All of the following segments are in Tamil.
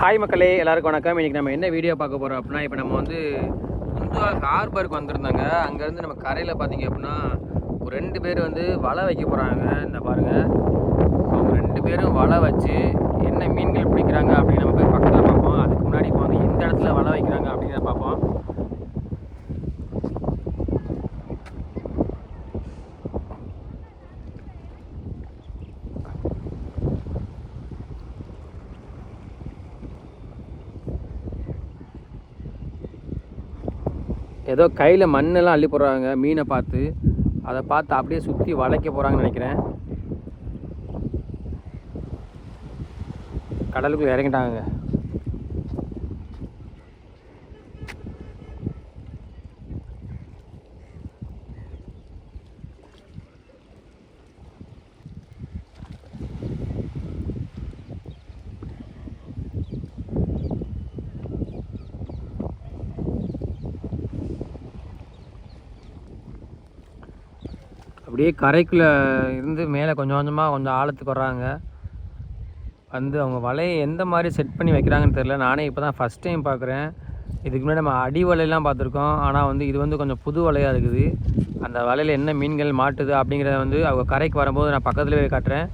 ஹாய் மக்களே எல்லாருக்கும் வணக்கம். இன்றைக்கி நம்ம என்ன வீடியோ பார்க்க போகிறோம் அப்படின்னா இப்போ நம்ம வந்து குந்துவா ஹார்பருக்கு வந்திருந்தாங்க. அங்கேருந்து நம்ம கரையில் பார்த்தீங்க அப்படின்னா ஒரு ரெண்டு பேர் வந்து வலை வைக்க போகிறாங்க இந்த பாருங்கள் அவங்க ரெண்டு பேரும் வலை வச்சு என்ன மீன்கள் பிடிக்கிறாங்க அப்படின்னு நம்ம போய் பக்கத்தில் பார்ப்போம். அதுக்கு முன்னாடி இப்போ வந்து எந்த இடத்துல வலை வைக்கிறாங்க அப்படின்னு பார்ப்போம். ஏதோ கையில் மண்ணெல்லாம் அள்ளி போடுறாங்க மீனை பார்த்து. அதை பார்த்து அப்படியே சுற்றி வளைக்க போகிறாங்கன்னு நினைக்கிறேன். கடலுக்குள்ளே இறங்கிட்டாங்க அப்படியே கரைக்குள்ளே இருந்து மேலே கொஞ்சம் கொஞ்சமாக கொஞ்சம் ஆழத்துக்கு வர்றாங்க. வந்து அவங்க வலையை எந்த மாதிரி செட் பண்ணி வைக்கிறாங்கன்னு தெரில நானே இப்போ தான் ஃபஸ்ட் டைம் பார்க்குறேன் இதுக்கு முன்னாடி நம்ம அடி வலையெல்லாம் பார்த்துருக்கோம். ஆனால் வந்து இது வந்து கொஞ்சம் புது வலையாக இருக்குது. அந்த வலையில் என்ன மீன்கள் மாட்டுது அப்படிங்கிறத வந்து அவங்க கரைக்கு வரும்போது நான் பக்கத்தில் போய் காட்டுறேன்.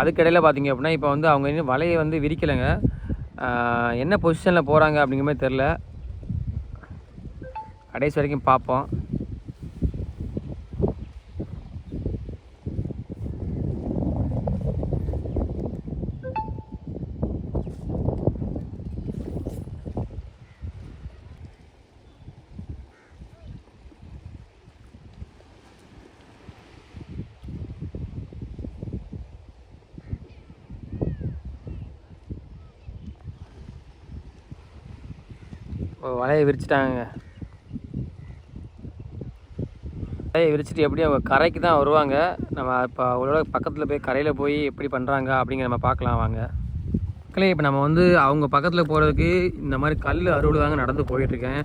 அதுக்கிடையில் பார்த்தீங்க அப்படின்னா இப்போ வந்து அவங்க இன்னும் வலையை வந்து விரிக்கலைங்க. என்ன பொசிஷனில் போகிறாங்க அப்படிங்கிற மாதிரி தெரில கடைசி வரைக்கும் பார்ப்போம். வலையை விரிச்சிட்டாங்க வலையை விரிச்சிட்டு எப்படி அவங்க கரைக்கு தான் வருவாங்க. நம்ம இப்போ அவங்களோட பக்கத்தில் போய் கரையில் போய் எப்படி பண்ணுறாங்க அப்படிங்கிற நம்ம பார்க்கலாம் வாங்க. மக்களே இப்போ நம்ம வந்து அவங்க பக்கத்தில் போகிறதுக்கு இந்த மாதிரி கல் அறுவல் தாங்க நடந்து போயிட்டுருக்கேன்.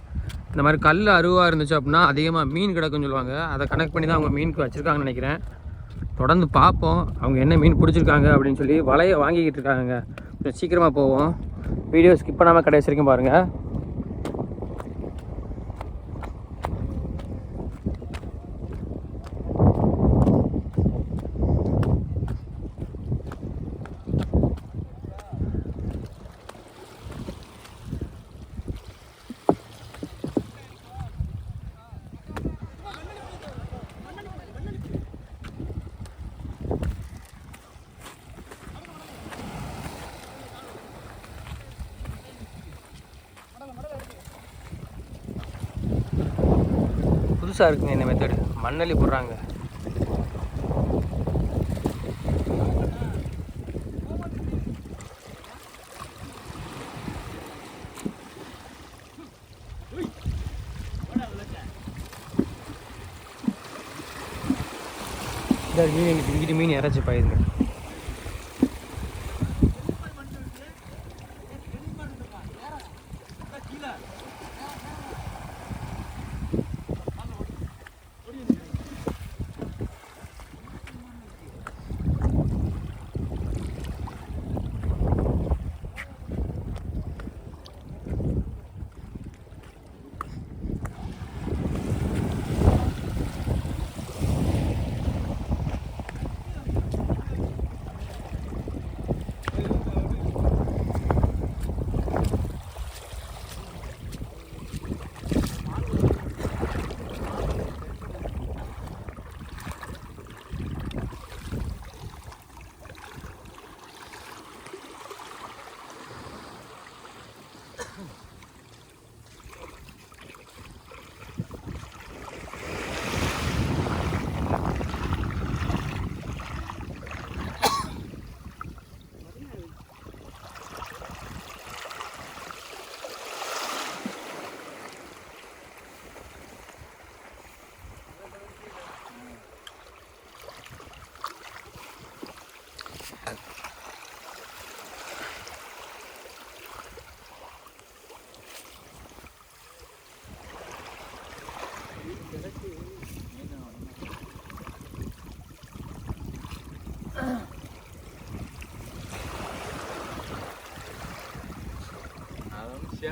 இந்த மாதிரி கல் அருவாக இருந்துச்சு அப்படின்னா அதிகமாக மீன் கிடக்குன்னு சொல்லுவாங்க. அதை கனெக்ட் பண்ணி தான் அவங்க மீனுக்கு வச்சுருக்காங்கன்னு நினைக்கிறேன். தொடர்ந்து பார்ப்போம். அவங்க என்ன மீன் பிடிச்சிருக்காங்க அப்படின்னு சொல்லி வலையை வாங்கிக்கிட்டு இருக்காங்க கொஞ்சம் சீக்கிரமாக போவோம். வீடியோ ஸ்கிப் பண்ணாமல் கடைசி வரைக்கும் பாருங்கள் புதுசாக இருக்குங்க இந்த மெத்தடு மண்ணலி போடுறாங்க மீன் எங்கிட்ட இங்கிட்டு மீன் இறச்சி பாயிருங்க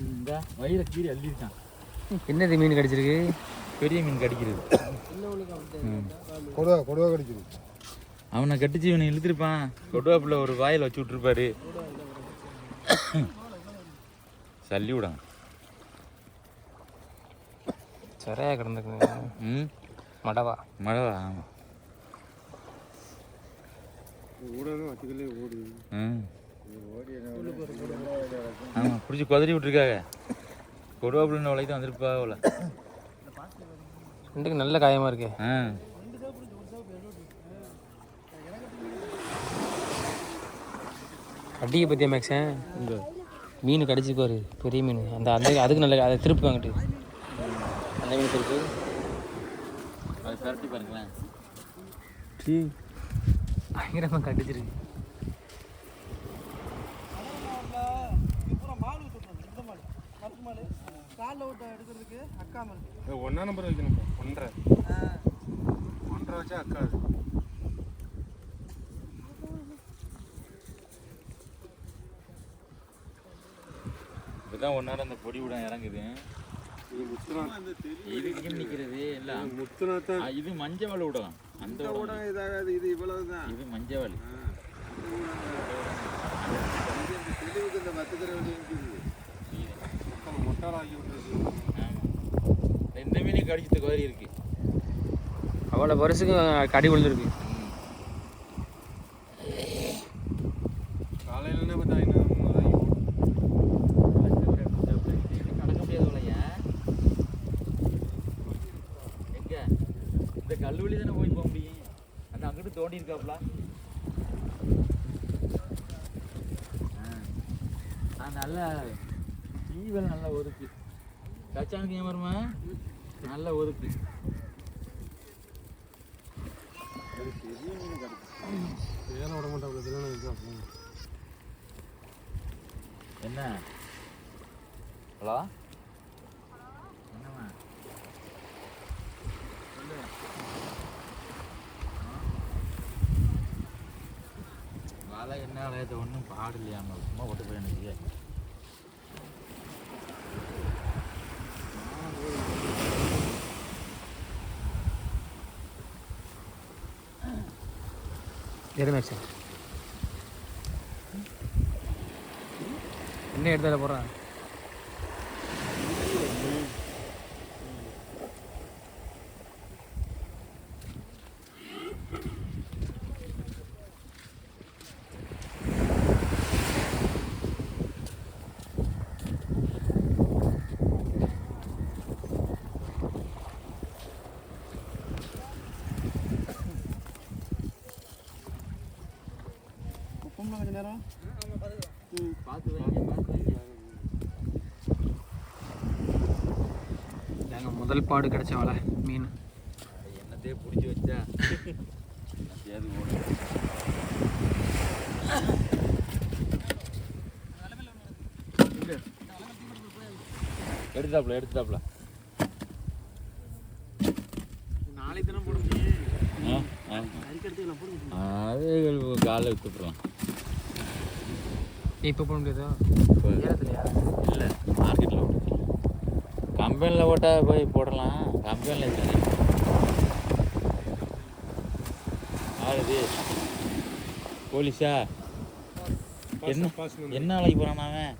இந்த வயிற கீரை அள்ளிருக்கான் என்னது மீன் கடிச்சிருக்கு? பெரிய மீன் கடிக்கிறது. கொடுவா கொடுவா கடிக்குது. அவனை கட்டிச்சு இவனை இழுத்துருப்பான். கொடுவாப்புல ஒரு வாயில் வச்சு விட்டுருப்பாரு. சல்லி விடாங்க. சிறையா கிடந்துக்குங்க. ம்? மடவா. மழை ஆமாம் ஊடகம் வச்சுக்கலே ஓடி ம். ஆமாம் பிடிச்சி குதறி விட்டுருக்காங்க கொடுவாப்புல வலைக்கு வந்திருப்பா அவளை ரெண்டுக்கு நல்ல காயமா இருக்கு ஆ அடியை பற்றிய மேக்ஸன் மீன் கடிச்சிக்குவாரு பெரிய மீன் அந்த அந்த அதுக்கு நல்ல அதை திருப்பி வாங்கிட்டு அந்த மீன் திருப்பி அதை பரட்டி பாருங்களேன் பயங்கரமாக கடிச்சிருக்கு ஒன்றா நம்பர் வைக்கணும் ஒன்றரை. ஒன்றரை வச்சா அக்கா இப்பதான் ஒன்னார அந்த பொடி விட இறங்குது. இது முத்துனா இது இங்கே நிற்கிறது எல்லாம் முத்துனா இது மஞ்சள் விடலாம் அந்த. ஊடகம் இதாகாது இது இவ்வளவு தான். இது மஞ்சள் தெளிவுக்கு இந்த பத்து தடவை இருக்குது இந்த மீனையும் கடிச்சது குதிரை இருக்கு. அவ்வளோ வருஷத்துக்கு கடி விழுந்துருக்கு. காலையில் எங்க? இந்த கல்லூரி தானே போய் போக முடியும். அந்த அங்கிட்டு தோண்டி இருக்காப்ல. ஆ. நல்ல ஈவல் நல்லா ஒதுக்கு. கச்சானுக்கு வருமா நல்லா ஒதுக்கு. என்ன? ஹலோ? என்னம்மா? வலை என்ன வளையத்தை ஒன்றும் பாடலையாம சும்மா போட்டு போய் எனக்கு எது மேக்ஸன் என்ன எடுத்தால போகிறான் நேரம் நாங்கள் முதல் பாடு கிடைச்ச வலை மீன். என்னத்தையே பிடிச்சி வச்சா? ஏது எடுத்தாப்ல எடுத்தாப்ல நாளைக்கு தினம் போடுங்க அது காலைல வித்துட்டுருவோம் இப்போ போக முடியாதா? இப்போ ஏலத்துலையா இல்லை மார்க்கெட்டில் விட்டு கம்பெனியில் போட்டால் போய் போடலாம். கம்பெனியில் இல்லை. ஆகுது போலீஸா? என்ன என்ன வேலைக்கு போகிறான் அவன்?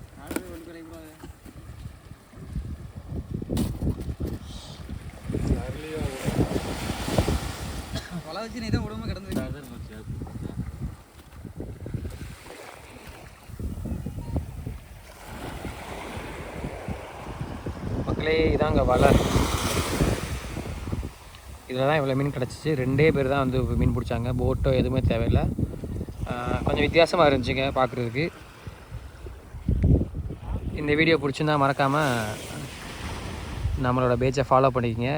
வலை வச்சு நீ தான் விடாம கிடந்து மக்களே இதாங்க வலை. இதில் தான் இவ்வளோ மீன் கிடச்சிச்சு. ரெண்டே பேர் தான் வந்து மீன் பிடிச்சாங்க. போட்டோ எதுவுமே தேவையில்லை. கொஞ்சம் வித்தியாசமாக இருந்துச்சுங்க பார்க்குறதுக்கு இந்த வீடியோ பிடிச்சிருந்தா மறக்காமல் நம்மளோட பேஜை ஃபாலோ பண்ணிக்கோங்க.